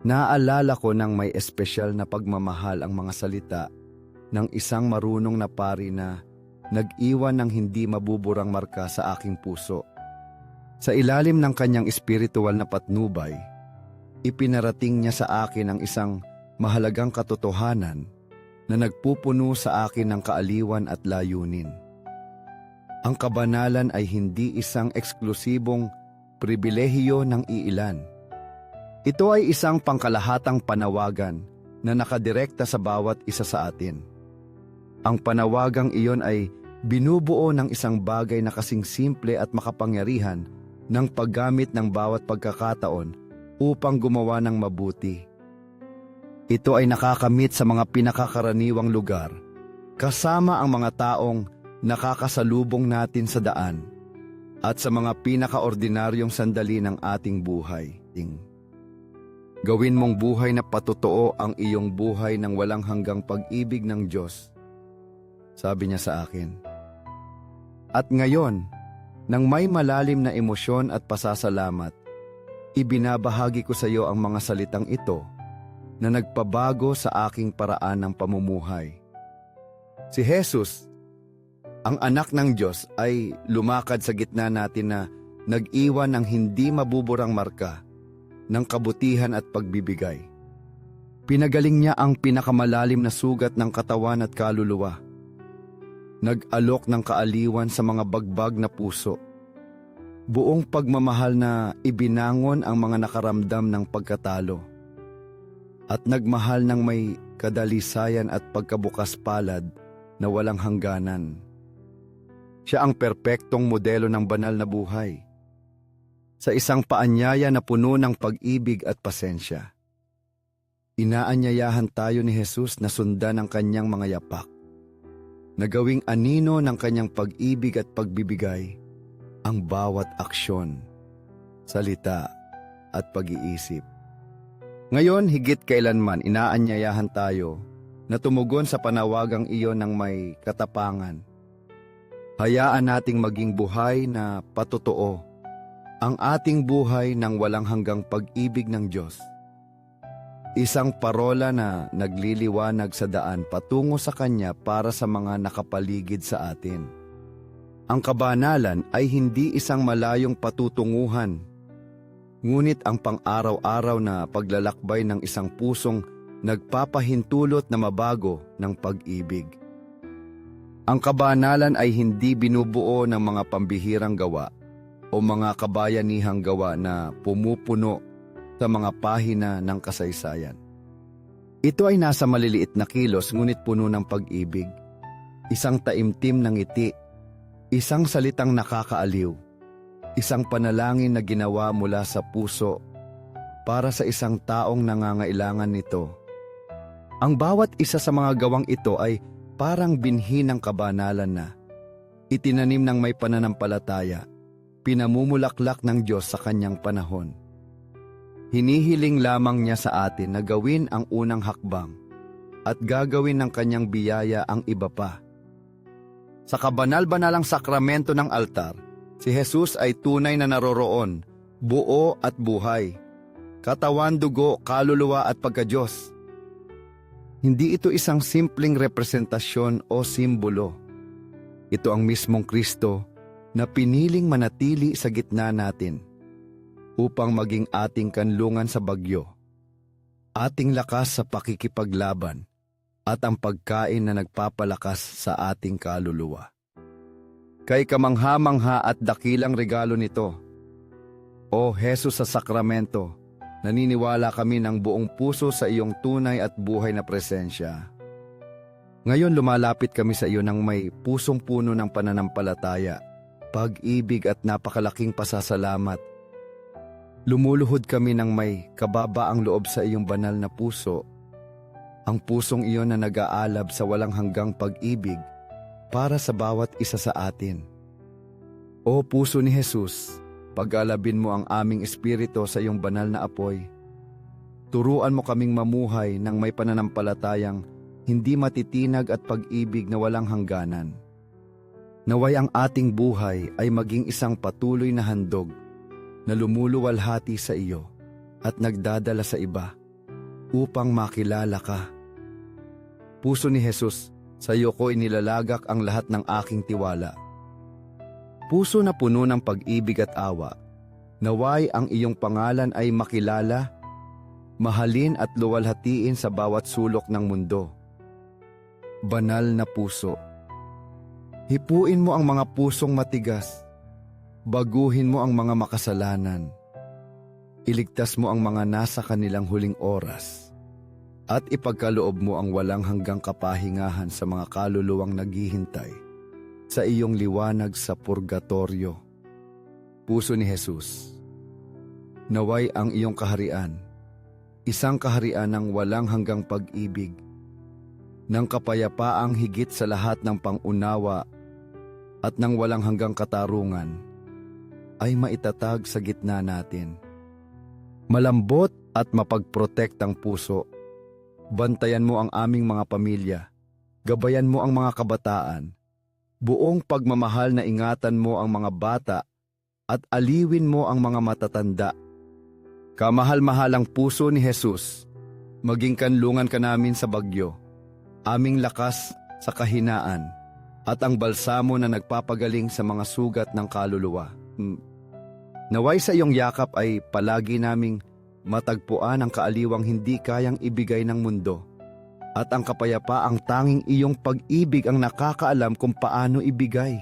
Naalala ko ng may espesyal na pagmamahal ang mga salita ng isang marunong na pari na nag-iwan ng hindi mabuburang marka sa aking puso. Sa ilalim ng kanyang espiritual na patnubay, ipinarating niya sa akin ang isang mahalagang katotohanan na nagpupuno sa akin ng kaaliwan at layunin. Ang kabanalan ay hindi isang eksklusibong pribilehiyo ng iilan. Ito ay isang pangkalahatang panawagan na nakadirekta sa bawat isa sa atin. Ang panawagang iyon ay binubuo ng isang bagay na kasing simple at makapangyarihan ng paggamit ng bawat pagkakataon upang gumawa ng mabuti. Ito ay nakakamit sa mga pinakakaraniwang lugar, kasama ang mga taong nakakasalubong natin sa daan at sa mga pinakaordinaryong sandali ng ating buhay. Ting. Gawin mong buhay na patotoo ang iyong buhay ng walang hanggang pag-ibig ng Diyos. Sabi niya sa akin. At ngayon, nang may malalim na emosyon at pasasalamat, ibinabahagi ko sa iyo ang mga salitang ito na nagpabago sa aking paraan ng pamumuhay. Si Jesus, ang anak ng Diyos ay lumakad sa gitna natin na nag-iwan ng hindi mabuburang marka ng kabutihan at pagbibigay. Pinagaling niya ang pinakamalalim na sugat ng katawan at kaluluwa. Nag-alok ng kaaliwan sa mga bagbag na puso. Buong pagmamahal na ibinangon ang mga nakaramdam ng pagkatalo. At nagmahal ng may kadalisayan at pagkabukas palad na walang hangganan. Siya ang perpektong modelo ng banal na buhay sa isang paanyaya na puno ng pag-ibig at pasensya. Inaanyayahan tayo ni Jesus na sundan ang kanyang mga yapak, na gawing anino ng kanyang pag-ibig at pagbibigay ang bawat aksyon, salita at pag-iisip. Ngayon, higit kailanman inaanyayahan tayo na tumugon sa panawagang iyon ng may katapangan. Hayaan nating maging buhay na patotoo ang ating buhay ng walang hanggang pag-ibig ng Diyos. Isang parola na nagliliwanag sa daan patungo sa Kanya para sa mga nakapaligid sa atin. Ang kabanalan ay hindi isang malayong patutunguhan, ngunit ang pang-araw-araw na paglalakbay ng isang pusong nagpapahintulot na mabago ng pag-ibig. Ang kabanalan ay hindi binubuo ng mga pambihirang gawa, o mga kabayanihang gawa na pumupuno sa mga pahina ng kasaysayan. Ito ay nasa maliliit na kilos ngunit puno ng pag-ibig, isang taimtim ng ngiti, isang salitang nakakaaliw, isang panalangin na ginawa mula sa puso para sa isang taong nangangailangan nito. Ang bawat isa sa mga gawang ito ay parang binhi ng kabanalan na itinanim ng may pananampalataya pinamumulaklak ng Diyos sa kanyang panahon. Hinihiling lamang niya sa atin na gawin ang unang hakbang at gagawin ng kanyang biyaya ang iba pa. Sa kabanal-banalang sakramento ng altar, si Jesus ay tunay na naroroon, buo at buhay, katawan, dugo, kaluluwa at pagkadyos. Hindi ito isang simpleng representasyon o simbolo. Ito ang mismong Kristo na piniling manatili sa gitna natin upang maging ating kanlungan sa bagyo, ating lakas sa pakikipaglaban, at ang pagkain na nagpapalakas sa ating kaluluwa. Kay kamangha-mangha at dakilang regalo nito, O Jesus sa sakramento, naniniwala kami ng buong puso sa iyong tunay at buhay na presensya. Ngayon lumalapit kami sa iyo ng may pusong puno ng pananampalataya pag-ibig at napakalaking pasasalamat. Lumuluhod kami ng may kababaang loob sa iyong banal na puso. Ang pusong iyon na nag-aalab sa walang hanggang pag-ibig para sa bawat isa sa atin. O puso ni Jesus, pag-alabin mo ang aming espiritu sa iyong banal na apoy. Turuan mo kaming mamuhay ng may pananampalatayang hindi matitinag at pag-ibig na walang hangganan. Naway ang ating buhay ay maging isang patuloy na handog na lumuluwalhati sa iyo at nagdadala sa iba upang makilala ka. Puso ni Jesus, sa iyo ko inilalagak ang lahat ng aking tiwala. Puso na puno ng pag-ibig at awa, naway ang iyong pangalan ay makilala, mahalin at luwalhatiin sa bawat sulok ng mundo. Banal na puso. Hipuin mo ang mga pusong matigas. Baguhin mo ang mga makasalanan. Iligtas mo ang mga nasa kanilang huling oras. At ipagkaloob mo ang walang hanggang kapahingahan sa mga kaluluwang naghihintay sa iyong liwanag sa purgatorio. Puso ni Jesus. Naway ang iyong kaharian. Isang kaharian ng walang hanggang pag-ibig ng kapayapaang higit sa lahat ng pangunawa at ng walang hanggang katarungan ay maitatag sa gitna natin. Malambot at mapagprotektang puso, bantayan mo ang aming mga pamilya, gabayan mo ang mga kabataan, buong pagmamahal na ingatan mo ang mga bata at aliwin mo ang mga matatanda. Kamahal-mahalang puso ni Jesus, maging kanlungan ka namin sa bagyo. Aming lakas sa kahinaan at ang balsamo na nagpapagaling sa mga sugat ng kaluluwa. Hmm. Naway sa iyong yakap ay palagi naming matagpuan ang kaaliwang hindi kayang ibigay ng mundo at ang kapayapaang tanging iyong pag-ibig ang nakakaalam kung paano ibigay.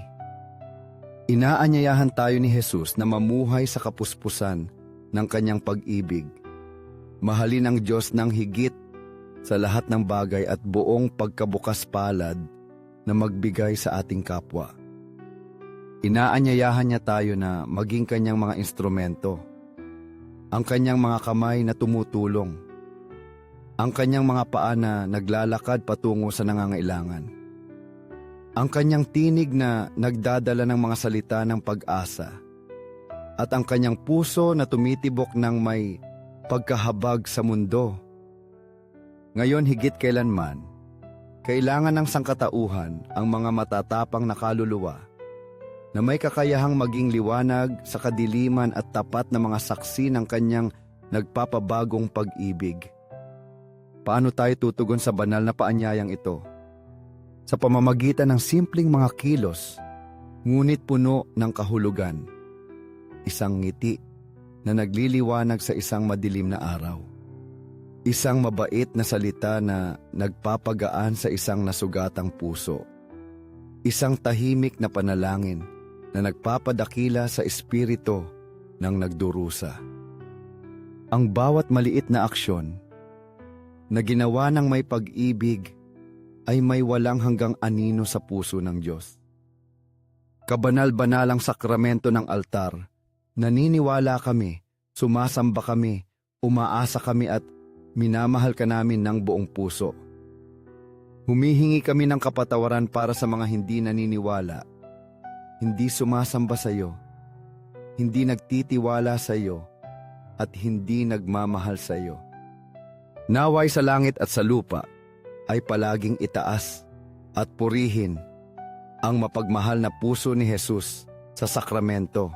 Inaanyayahan tayo ni Jesus na mamuhay sa kapuspusan ng kanyang pag-ibig. Mahalin ang Diyos ng higit sa lahat ng bagay at buong pagkabukas palad na magbigay sa ating kapwa. Inaanyayahan niya tayo na maging kanyang mga instrumento, ang kanyang mga kamay na tumutulong, ang kanyang mga paa na naglalakad patungo sa nangangailangan, ang kanyang tinig na nagdadala ng mga salita ng pag-asa, at ang kanyang puso na tumitibok ng may pagkahabag sa mundo. Ngayon higit kailanman, kailangan ng sangkatauhan ang mga matatapang na kaluluwa na may kakayahang maging liwanag sa kadiliman at tapat na mga saksi ng kanyang nagpapabagong pag-ibig. Paano tayo tutugon sa banal na paanyayang ito? Sa pamamagitan ng simpleng mga kilos, ngunit puno ng kahulugan. Isang ngiti na nagliliwanag sa isang madilim na araw. Isang mabait na salita na nagpapagaan sa isang nasugatang puso. Isang tahimik na panalangin na nagpapadakila sa espiritu ng nagdurusa. Ang bawat maliit na aksyon na ginawa ng may pag-ibig ay may walang hanggang anino sa puso ng Diyos. Kabanal-banalang sakramento ng altar, naniniwala kami, sumasamba kami, umaasa kami at minamahal ka namin ng buong puso. Humihingi kami ng kapatawaran para sa mga hindi naniniwala, hindi sumasamba sa iyo, hindi nagtitiwala sa iyo, at hindi nagmamahal sa iyo. Naway sa langit at sa lupa ay palaging itaas at purihin ang mapagmahal na puso ni Jesus sa sakramento.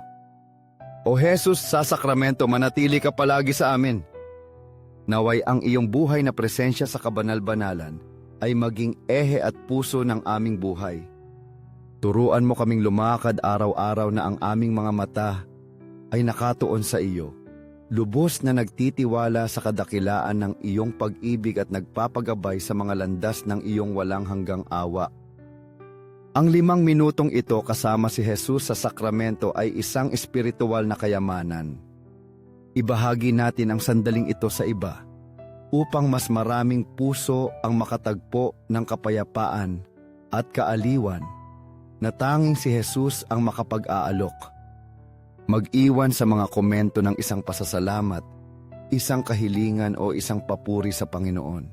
O Jesus, sa sakramento, manatili ka palagi sa amin Naway ang iyong buhay na presensya sa kabanal-banalan ay maging ehe at puso ng aming buhay. Turuan mo kaming lumakad araw-araw na ang aming mga mata ay nakatuon sa iyo, lubos na nagtitiwala sa kadakilaan ng iyong pag-ibig at nagpapagabay sa mga landas ng iyong walang hanggang awa. Ang limang minutong ito kasama si Jesus sa sakramento ay isang espiritual na kayamanan Ibahagi natin ang sandaling ito sa iba upang mas maraming puso ang makatagpo ng kapayapaan at kaaliwan na tanging si Jesus ang makapag-aalok. Mag-iwan sa mga komento ng isang pasasalamat, isang kahilingan o isang papuri sa Panginoon.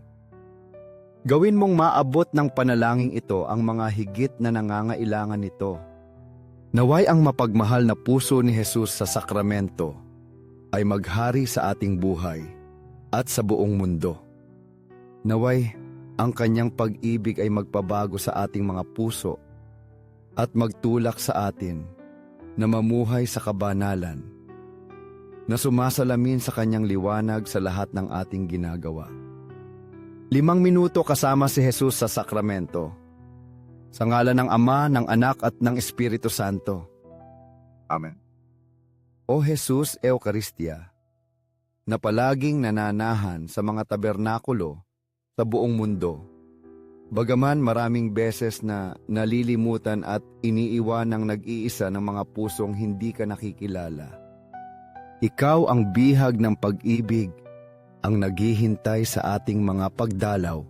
Gawin mong maabot ng panalangin ito ang mga higit na nangangailangan nito. Naway ang mapagmahal na puso ni Jesus sa sakramento ay maghari sa ating buhay at sa buong mundo. Naway, ang kanyang pag-ibig ay magpabago sa ating mga puso at magtulak sa atin na mamuhay sa kabanalan, na sumasalamin sa kanyang liwanag sa lahat ng ating ginagawa. Limang minuto kasama si Jesus sa sakramento. Sa ngalan ng Ama, ng Anak at ng Espiritu Santo. Amen. O Jesus Eucharistia, na palaging nananahan sa mga tabernakulo sa buong mundo. Bagaman maraming beses na nalilimutan at iniiwan ng nag-iisa ng mga pusong hindi ka nakikilala. Ikaw ang bihag ng pag-ibig, ang naghihintay sa ating mga pagdalaw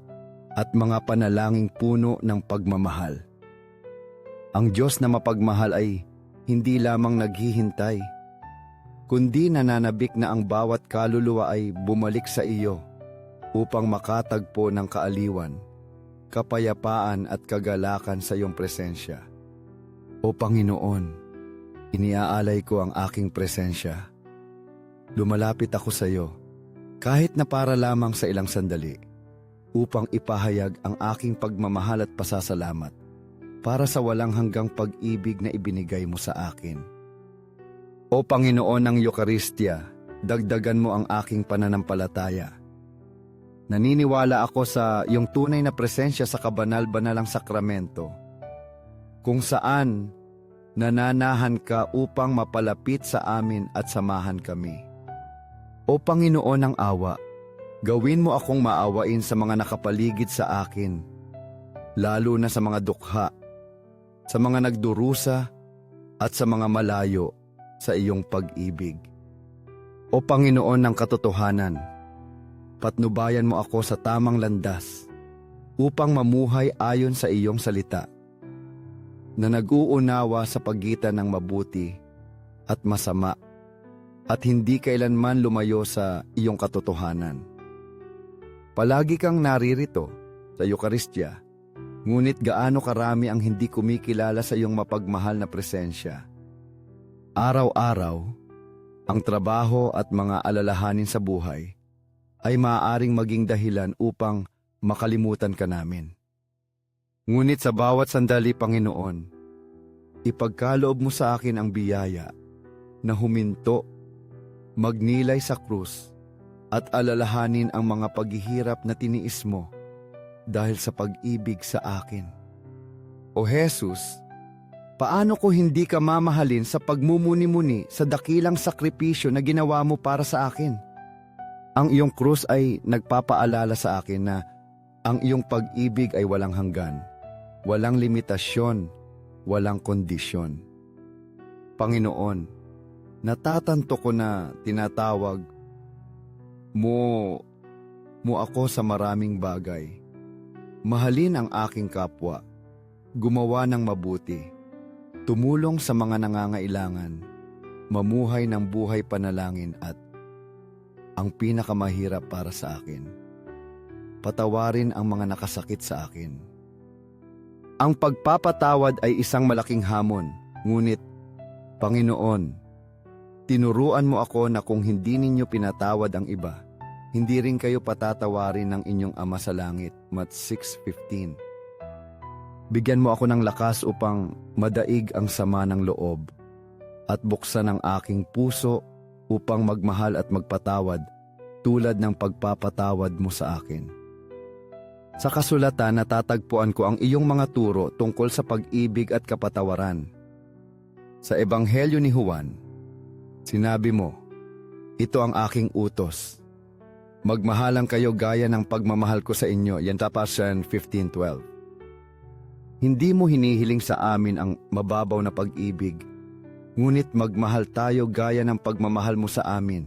at mga panalangin puno ng pagmamahal. Ang Diyos na mapagmahal ay hindi lamang naghihintay, kundi nananabik na ang bawat kaluluwa ay bumalik sa iyo upang makatagpo ng kaaliwan, kapayapaan at kagalakan sa iyong presensya. O Panginoon, iniaalay ko ang aking presensya. Lumalapit ako sa iyo, kahit na para lamang sa ilang sandali, upang ipahayag ang aking pagmamahal at pasasalamat para sa walang hanggang pag-ibig na ibinigay mo sa akin. O Panginoon ng Eucharistia, dagdagan mo ang aking pananampalataya. Naniniwala ako sa iyong tunay na presensya sa kabanal-banalang sakramento, kung saan nananahan ka upang mapalapit sa amin at samahan kami. O Panginoon ng awa, gawin mo akong maawain sa mga nakapaligid sa akin, lalo na sa mga dukha, sa mga nagdurusa, at sa mga malayo sa iyong pag-ibig. O Panginoon ng katotohanan, patnubayan mo ako sa tamang landas upang mamuhay ayon sa iyong salita na nag-uunawa sa pagitan ng mabuti at masama at hindi kailanman lumayo sa iyong katotohanan. Palagi kang naririto sa Eucharistia, ngunit gaano karami ang hindi kumikilala sa iyong mapagmahal na presensya. Araw-araw, ang trabaho at mga alalahanin sa buhay ay maaaring maging dahilan upang makalimutan ka namin. Ngunit sa bawat sandali, Panginoon, ipagkaloob mo sa akin ang biyaya na huminto, magnilay sa krus, at alalahanin ang mga paghihirap na tiniis mo dahil sa pag-ibig sa akin. O Jesus, paano ko hindi ka mamahalin sa pagmumuni-muni sa dakilang sakripisyo na ginawa mo para sa akin? Ang iyong krus ay nagpapaalala sa akin na ang iyong pag-ibig ay walang hanggan, walang limitasyon, walang kondisyon. Panginoon, natatanto ko na tinatawag mo mo ako sa maraming bagay. Mahalin ang aking kapwa, gumawa ng mabuti, tumulong sa mga nangangailangan, mamuhay ng buhay panalangin at ang pinakamahirap para sa akin. Patawarin ang mga nakasakit sa akin. Ang pagpapatawad ay isang malaking hamon, ngunit, Panginoon, tinuruan mo ako na kung hindi ninyo pinatawad ang iba, hindi rin kayo patatawarin ng inyong Ama sa Langit, Mat 6.15. Bigyan mo ako ng lakas upang madaig ang sama ng loob at buksan ang aking puso upang magmahal at magpatawad tulad ng pagpapatawad mo sa akin. Sa kasulatan natatagpuan ko ang iyong mga turo tungkol sa pag-ibig at kapatawaran. Sa Ebanghelyo ni Juan, sinabi mo, Ito ang aking utos. Magmahalang kayo gaya ng pagmamahal ko sa inyo. Yan tapasan 15.12. Hindi mo hinihiling sa amin ang mababaw na pag-ibig, ngunit magmahal tayo gaya ng pagmamahal mo sa amin,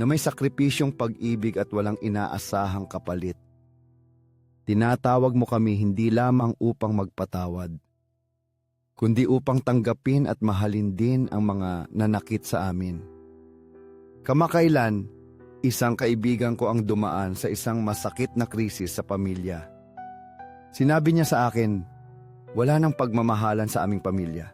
na may sakripisyong pag-ibig at walang inaasahang kapalit. Tinatawag mo kami hindi lamang upang magpatawad, kundi upang tanggapin at mahalin din ang mga nanakit sa amin. Kamakailan, isang kaibigan ko ang dumaan sa isang masakit na krisis sa pamilya. Sinabi niya sa akin, wala nang pagmamahalan sa aming pamilya.